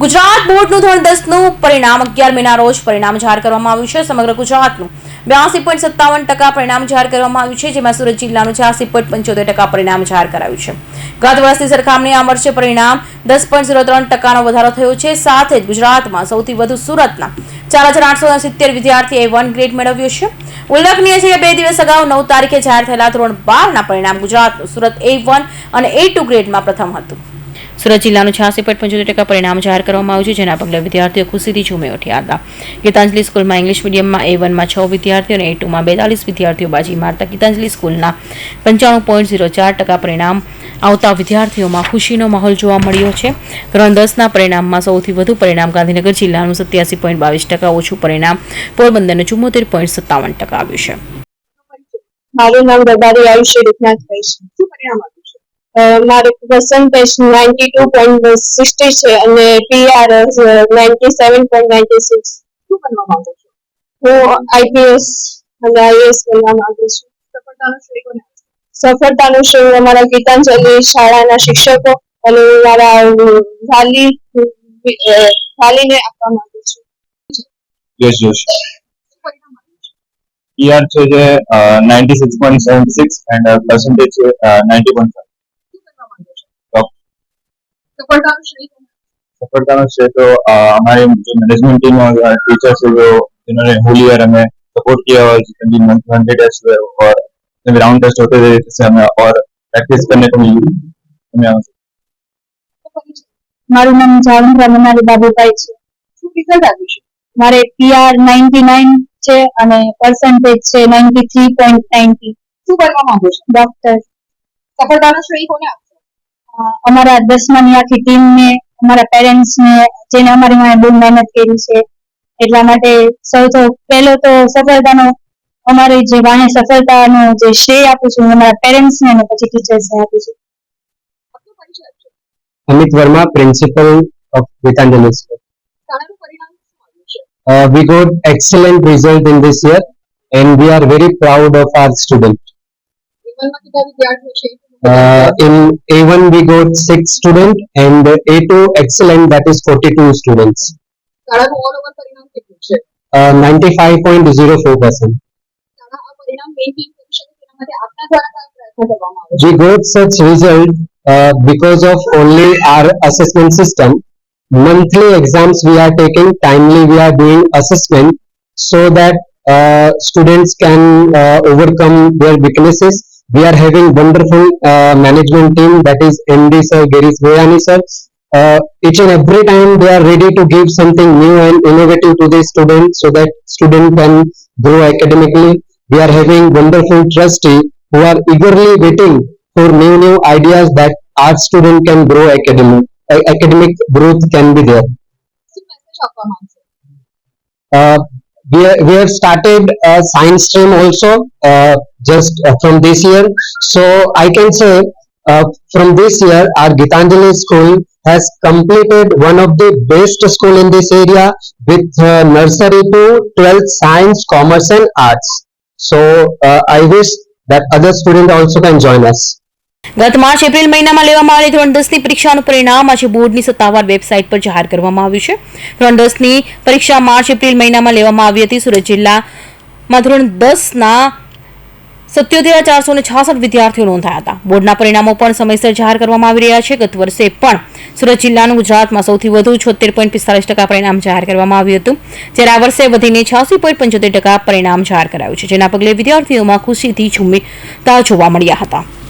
ગુજરાત બોર્ડનું ધોરણ દસનું પરિણામ અગિયાર મેના રોજ પરિણામ જાહેર કરવામાં આવ્યું છે. સમગ્ર ગુજરાતનું બ્યાસી પોઈન્ટ સત્તાવન ટકા પરિણામ જાહેર કરવામાં આવ્યું છે, જેમાં સુરત જિલ્લાનું છ્યાસી પોઈન્ટ પંચોતેર ટકા પરિણામ જાહેર કરાયું છે. ગત વર્ષની સરખામણી આ વર્ષે પરિણામ દસ પોઈન્ટ ઝીરો ત્રણ ટકાનો વધારો થયો છે. સાથે જ ગુજરાતમાં સૌથી વધુ સુરતના ચાર હજાર આઠસો સિત્તેર વિદ્યાર્થીએ વન ગ્રેડ મેળવ્યો છે. ઉલ્લેખનીય છે કે બે દિવસ અગાઉ નવ તારીખે જાહેર થયેલા ધોરણ બારના પરિણામ ગુજરાતનું સુરત એ વન અને એ ટુ ગ્રેડમાં પ્રથમ હતું. સુરત જિલ્લાનું છ્યાસી પોઈન્ટ પંચોતેર ટકા પરિણામ જાહેર કરવામાં આવ્યું છે, જેના પગલે વિદ્યાર્થીઓ ખુશીથી ઝૂમી ઉઠ્યા હતા. ગીતાંજલિ સ્કૂલમાં ઇંગ્લિશ મીડિયમમાં એ વનમાં છ વિદ્યાર્થીઓ અને એ ટુમાં બેતાલીસ વિદ્યાર્થીઓ બાજી મારતા ગીતાંજલિ સ્કૂલના પંચાણું પોઈન્ટ ઝીરો ચાર ટકા પરિણામ આવતા વિદ્યાર્થીઓમાં ખુશીનો માહોલ જોવા મળ્યો છે. ધોરણ દસના પરિણામમાં સૌથી વધુ પરિણામ ગાંધીનગર જિલ્લાનું સત્યાસી પોઈન્ટ બાવીસ ટકા, ઓછું પરિણામ પોરબંદરનું ચુમ્મોતેર પોઈન્ટ સત્તાવન ટકા આવ્યું છે. મારું નામ રબારી આયુષ્ય રૂપનાથભાઈ છે. શું પરિણામ મારું percentage ninety two point sixty છે અને PR ninety seven point ninety six શું બનવા માંગુ છું? હું આઈપીએસ અને આઈએસ બનવા માંગુ છું. સફળતાનો શ્રેય અમારા ગીતાંજલિ શાળાના શિક્ષકો અને હું મારા વાલી વાલીને આપવા માંગુ છું. યસ છે પીઆર છે જે ninety six point seven six and percentage છે નાઇન્ટી પોઈન્ટ શું બનવા માંગો છો Top. સફળતાનો શ્રેય કોને આપશો? सफलता से तो अ, हमारे जो मैनेजमेंट टीम और टीचर्स है जो जिन्होंने होल ईयर हमें सपोर्ट किया और जितने भी मंथली टेस्ट हुए और जितने भी राउंड टेस्ट होते थे जिससे हमें और प्रैक्टिस करने को मिली हमें यहाँ से તો ફરી છે. મારું નામ જાવંદ્રા મનાલી બાબુભાઈ છે શું રિઝલ્ટ આવ્યું છે મારે પીઆર નાઇન્ટી નાઇન છે અને પર્સન્ટેજ છે નાઇન્ટી થ્રી પોઈન્ટ નાઇન્ટી શું બનવા માંગો છો ડોક્ટર સફળતાનો શ્રેય કોને આપશો અ, અમારા દસમાની આખી ટીમને અમારા પેરેન્ટ્સને જેને અમારી માટે બહુ મહેનત કરી છે. એટલા માટે સૌથી પહેલો તો સફળતાનો અમારી જે વાણી સફળતાનો જે શ્રેય આપું છું અમારા પેરેન્ટ્સને અને પછી ટીચર્સને આપું છું. Amit Verma principal of Gitanjali school. Uh, we got excellent result in this year and we are very proud of our student. Uh, in A1 we got 6 students and A2 excellent that is 42 students. Uh, 95.04%. We got such result uh, because of only our assessment system. Monthly exams we are taking, timely we are doing assessment so that uh, students can uh, overcome their weaknesses we are having wonderful uh, management team that is MD sir, Gary Svayani sir. Uh, each and every time they are ready to give something new and innovative to the student so that student can grow academically. We are having wonderful trustee who are eagerly waiting for new new ideas that our student can grow academic. Uh, academic growth can be there. Uh, we, we have started a science stream also uh, just uh, from this year. So i can say uh, from this year our gitanjali school has completed one of the best school in this area with uh, nursery to 12th science commerce and arts. So uh, i wish that other students also can join us ગત March April મહિનામાં લેવામાં આવેલી ધોરણ દસની પરીક્ષાનું પરિણામ આજે બોર્ડની સત્તાવાર વેબસાઇટ પર જાહેર કરવામાં આવ્યું છે. ધોરણ દસની પરીક્ષા માર્ચ એપ્રિલ મહિનામાં લેવામાં આવી હતી. સુરત જિલ્લામાં ધોરણ દસના સત્યોતેર ચારસો ને છાસઠ વિદ્યાર્થીઓ નોંધાયા હતા. બોર્ડના પરિણામો પણ સમયસર જાહેર કરવામાં આવી રહ્યા છે. ગત વર્ષે પણ સુરત જિલ્લાનું ગુજરાતમાં સૌથી વધુ છોતેર પોઈન્ટ પિસ્તાલીસ ટકા પરિણામ જાહેર કરવામાં આવ્યું હતું. જ્યારે આ વર્ષે વધીને છ્યાસી પોઈન્ટ પંચોતેર ટકા પરિણામ જાહેર કરાયું છે. જેના પગલે વિદ્યાર્થીઓમાં ખુશીથી ઝૂમતા જોવા મળ્યા હતા.